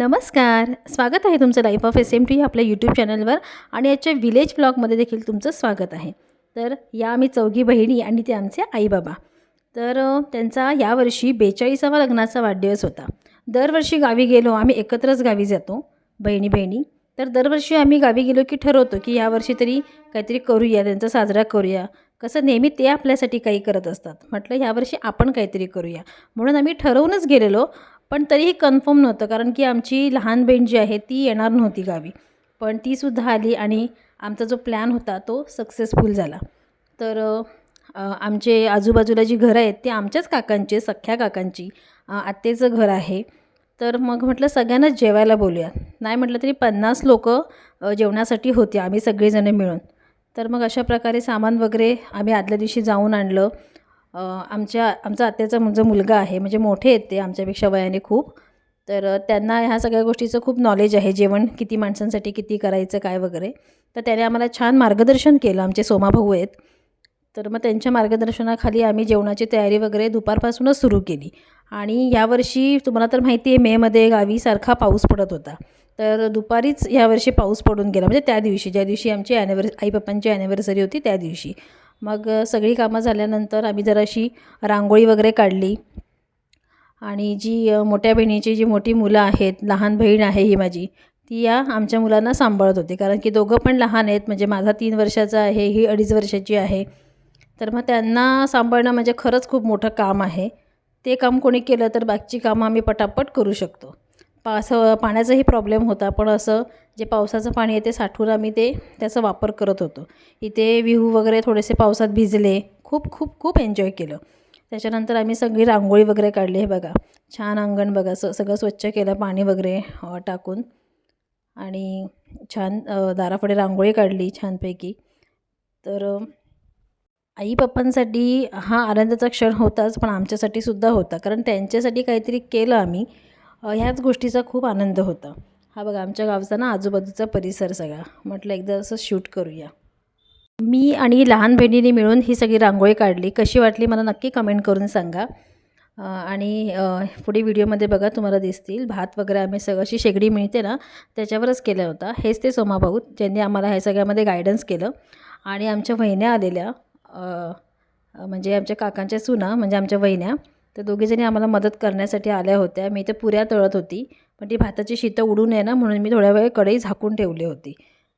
नमस्कार. स्वागत आहे तुमचं life of S M T आपल्या यूट्यूब चॅनलवर आणि याच्या विलेज ब्लॉगमध्ये देखील तुमचं स्वागत आहे. तर या आम्ही चौघी बहिणी आणि ते आमचे आईबाबा. तर त्यांचा यावर्षी बेचाळीसावा लग्नाचा वाढदिवस होता. दरवर्षी गावी गेलो आम्ही एकत्रच गावी जातो बहिणी बहिणी. तर दरवर्षी आम्ही गावी गेलो की ठरवतो की यावर्षी तरी काहीतरी करूया त्यांचा साजरा करूया. कसं नेहमी ते आपल्यासाठी काही करत असतात. म्हटलं यावर्षी आपण काहीतरी करूया. म्हणून आम्ही ठरवूनच गेलेलो पण तरीही कन्फर्म नव्हतं कारण की आमची लहान बहीण जी आहे ती येणार नव्हती गावी. पण तीसुद्धा आली आणि आमचा जो प्लॅन होता तो सक्सेसफुल झाला. तर आमचे आजूबाजूला जी घरं आहेत ते आमच्याच काकांचे सख्ख्या काकांची आत्तेचं घर आहे. तर मग म्हटलं सगळ्यांनाच जेवायला बोलूया. नाही म्हटलं तरी पन्नास लोक जेवणासाठी होते आम्ही सगळेजण मिळून. तर मग अशा प्रकारे सामान वगैरे आम्ही आदल्या दिवशी जाऊन आणलं. आमच्या आमचा आत्याचा जो मुलगा आहे म्हणजे मोठे आहेत ते आमच्यापेक्षा वयाने खूप. तर त्यांना ह्या सगळ्या गोष्टीचं खूप नॉलेज आहे जेवण किती माणसांसाठी किती करायचं काय वगैरे. तर त्याने आम्हाला छान मार्गदर्शन केलं आमचे सोमाभाऊ आहेत. तर मग त्यांच्या मार्गदर्शनाखाली आम्ही जेवणाची तयारी वगैरे दुपारपासूनच सुरू केली. आणि यावर्षी तुम्हाला तर माहिती आहे मेमध्ये गावी सारखा पाऊस पडत होता. तर दुपारीच यावर्षी पाऊस पडून गेला म्हणजे त्या दिवशी ज्या दिवशी आमची ॲनिव्हर्स आई पप्पांची ॲनिव्हर्सरी होती त्या दिवशी. मग सगळी कामं झाल्यानंतर आम्ही जराशी रांगोळी वगैरे काढली. आणि जी मोठ्या बहिणीची जी मोठी मुलं आहेत लहान बहीण आहे ही माझी ती या आमच्या मुलांना सांभाळत होती. कारण की दोघं पण लहान आहेत म्हणजे माझा तीन वर्षाचा आहे ही अडीच वर्षाची आहे. तर मग त्यांना सांभाळणं म्हणजे खरंच खूप मोठं काम आहे. ते काम कोणी केलं तर बाकीची कामं आम्ही पटापट करू शकतो. पा असं पाण्याचाही प्रॉब्लेम होता. पण असं जे पावसाचं पाणी आहे ते साठवून आम्ही ते त्याचा वापर करत होतो. इथे विहू वगैरे थोडेसे पावसात भिजले. खूप खूप खूप एन्जॉय केलं. त्याच्यानंतर आम्ही सगळी रांगोळी वगैरे काढली. हे बघा छान अंगण बघा. स सगळं स्वच्छ केलं पाणी वगैरे टाकून. आणि छान दारापुढे रांगोळी काढली छानपैकी. तर आई पप्पांसाठी हा आनंदाचा क्षण होताच पण आमच्यासाठी सुद्धा होता. कारण त्यांच्यासाठी काहीतरी केलं आम्ही. ह्याच गोष्टीचा खूप आनंद होता. हा बघा आमच्या गावचा ना आजूबाजूचा परिसर सगळा. म्हटलं एकदा असं शूट करूया. मी आणि लहान बहिणीने मिळून ही सगळी रांगोळी काढली. कशी वाटली मला नक्की कमेंट करून सांगा. आणि पुढे व्हिडिओमध्ये बघा तुम्हाला दिसतील. भात वगैरे आम्ही सगळं अशी शेगडी मिळते ना त्याच्यावरच केला होता. हेच ते सोमाभाऊ ज्यांनी आम्हाला ह्या सगळ्यामध्ये गायडन्स केलं. आणि आमच्या वहिन्या आलेल्या म्हणजे आमच्या काकांच्या सुना म्हणजे आमच्या वहिन्या तर दोघीजणी आम्हाला मदत करण्यासाठी आल्या होत्या. मी ते पुऱ्या तळत होती पण ती भाताची शीतं उडू नये ना म्हणून मी थोड्या वेळ कढई झाकून ठेवली होती.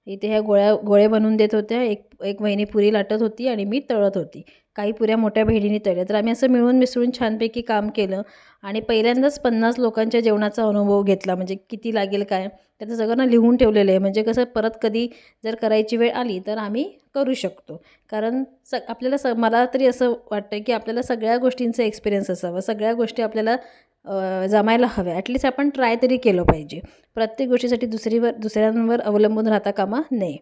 इथे ह्या गोळ्या गोळे बनवून देत होत्या. एक एक वहिनी पुरी लाटत होती आणि मी तळत होती. काही पुऱ्या मोठ्या बहिणीने तळल्या. तर आम्ही असं मिळून मिसळून छानपैकी काम केलं आणि पहिल्यांदाच पन्नास लोकांच्या जेवणाचा अनुभव घेतला. म्हणजे किती लागेल काय? त्याचं सगळं ना लिहून ठेवलेलं आहे. म्हणजे कसं परत कधी जर करायची वेळ आली तर आम्ही करू शकतो. कारण स आपल्याला स मला तरी असं वाटतं की आपल्याला सगळ्या गोष्टींचा एक्सपिरियन्स असावा. सगळ्या गोष्टी आपल्याला जमायला हव्या. ॲटलीस्ट आपण ट्राय तरी केलं पाहिजे. प्रत्येक गोष्टीसाठी दुसरीवर दुसऱ्यांवर अवलंबून राहता कामा नये.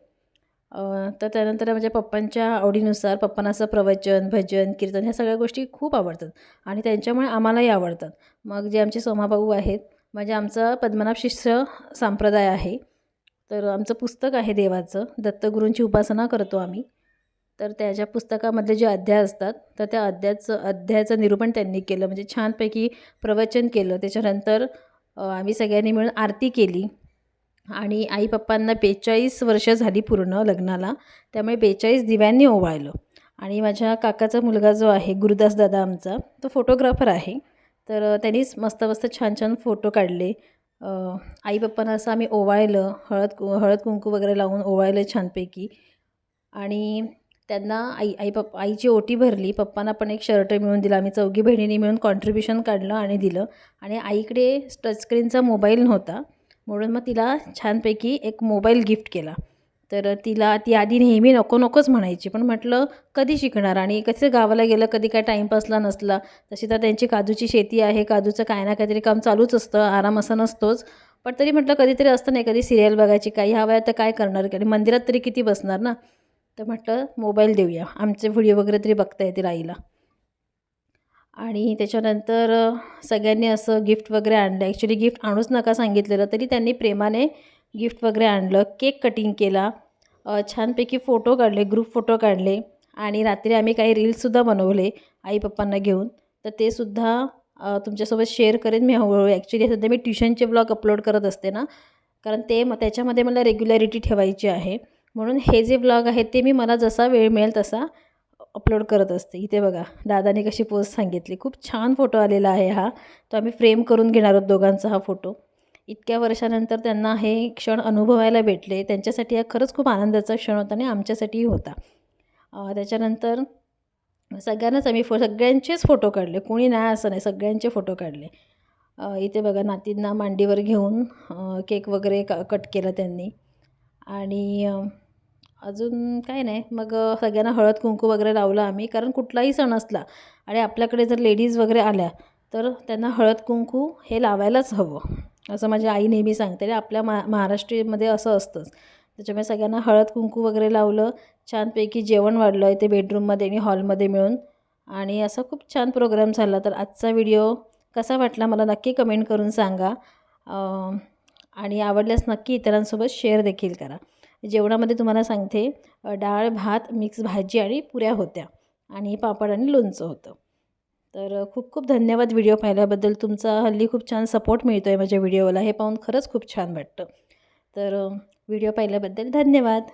तर त्यानंतर माझ्या पप्पांच्या आवडीनुसार पप्पांना असं प्रवचन भजन कीर्तन ह्या सगळ्या गोष्टी खूप आवडतात आणि त्यांच्यामुळे आम्हालाही आवडतात. मग जे आमचे सोमाभाऊ आहेत म्हणजे आमचा पद्मनाभ शिष्य संप्रदाय आहे. तर आमचं पुस्तक आहे देवाचं दत्तगुरूंची उपासना करतो आम्ही. तर त्याच्या पुस्तकामधले जे अध्याय असतात तर त्या अध्यायाचं अध्यायाचं निरूपण त्यांनी केलं. म्हणजे छानपैकी प्रवचन केलं. त्याच्यानंतर आम्ही सगळ्यांनी मिळून आरती केली. आणि आई पप्पांना बेचाळीस वर्ष झाली पूर्ण लग्नाला. त्यामुळे बेचाळीस दिव्यांनी ओवाळलं. आणि माझ्या काकाचा मुलगा जो आहे गुरुदास दादा आमचा तो फोटोग्राफर आहे. तर त्यांनीच मस्त मस्त छान छान फोटो काढले. आई पप्पांना असं आम्ही ओवाळलं हळद कु हळद कुंकू वगैरे लावून ओवाळलं छानपैकी. आणि त्यांना आई आई पप्पा आईची ओटी भरली. पप्पांना पण एक शर्ट मिळून दिला. आम्ही चौघी बहिणींनी मिळून कॉन्ट्रीब्युशन काढलं आणि दिलं. आणि आईकडे टचस्क्रीनचा मोबाईल नव्हता. म्हणून मग तिला छानपैकी एक मोबाईल गिफ्ट केला. तर तिला ती आधी नेहमी नको नकोच म्हणायची पण म्हटलं कधी शिकणार? आणि कसं गावाला गेलं कधी काय टाईमपासला नसला तशी तर त्यांची काजूची शेती आहे काजूचं काय ना काहीतरी काम चालूच असतं आराम असा नसतोच. पण तरी म्हटलं कधीतरी असतं नाही कधी सिरियल बघायची काही ह्या वयात तर काय करणार? आणि मंदिरात तरी किती बसणार ना? तर म्हटलं मोबाईल देऊया आमचे व्हिडिओ वगैरे तरी बघता येतील आईला. आणि त्याच्यानंतर सगळ्यांनी असं गिफ्ट वगैरे आणलं. ॲक्च्युली गिफ्ट आणूच नका सांगितलेलं तरी त्यांनी प्रेमाने गिफ्ट वगैरे आणलं. केक कटिंग केला. छानपैकी फोटो काढले ग्रुप फोटो काढले. आणि रात्री आम्ही काही रील्ससुद्धा बनवले आई पप्पांना घेऊन. तर ते सुद्धा तुमच्यासोबत शेअर करेन मी हळूहळू. ॲक्च्युली सध्या मी ट्युशनचे ब्लॉग अपलोड करत असते ना. कारण ते मग त्याच्यामध्ये मला रेग्युलॅरिटी ठेवायची आहे. म्हणून हे जे ब्लॉग आहेत ते मी मला जसा वेळ मिळेल तसा अपलोड करत असते. इथे बघा दादाने कशी पोस्ट सांगितली. खूप छान फोटो आलेला आहे हा. तो आम्ही फ्रेम करून घेणार आहोत दोघांचा हा फोटो इतक्या वर्षानंतर त्यांना हे क्षण अनुभवायला भेटले. त्यांच्यासाठी हा खरंच खूप आनंदाचा क्षण होता आणि आमच्यासाठीही होता. त्याच्यानंतर सगळ्यांनाच आम्ही फो सगळ्यांचेच फोटो काढले. कोणी नाही असं नाही. सगळ्यांचे फोटो काढले. इथे बघा नातींना मांडीवर घेऊन केक वगैरे क कट केला त्यांनी. आणि अजून काय नाही. मग सगळ्यांना हळद कुंकू वगैरे लावलं आम्ही. कारण कुठलाही सण असला आणि आपल्याकडे जर लेडीज वगैरे आल्या तर त्यांना हळद कुंकू हे लावायलाच हवं. असं माझी आई नेहमी सांगते. आणि आपल्या मा महाराष्ट्रीमध्ये असं असतंच. त्याच्यामुळे सगळ्यांना हळद कुंकू वगैरे लावलं. छानपैकी जेवण वाढलं इथे बेडरूममध्ये आणि हॉलमध्ये मिळून. आणि असा खूप छान प्रोग्राम झाला. तर आजचा व्हिडिओ कसा वाटला मला नक्की कमेंट करून सांगा. आणि आवडल्यास नक्की इतरांसोबत शेअर देखील करा. जेवणामध्ये तुम्हाला सांगते डाळ भात मिक्स भाजी आणि पुऱ्या होत्या आणि पापड आणि लोणचं होतं. तर खूप खूप धन्यवाद व्हिडिओ पाहिल्याबद्दल. तुमचा हल्ली खूप छान सपोर्ट मिळतो आहे माझ्या व्हिडिओला. हे पाहून खरंच खूप छान वाटतं. तर व्हिडिओ पाहिल्याबद्दल धन्यवाद.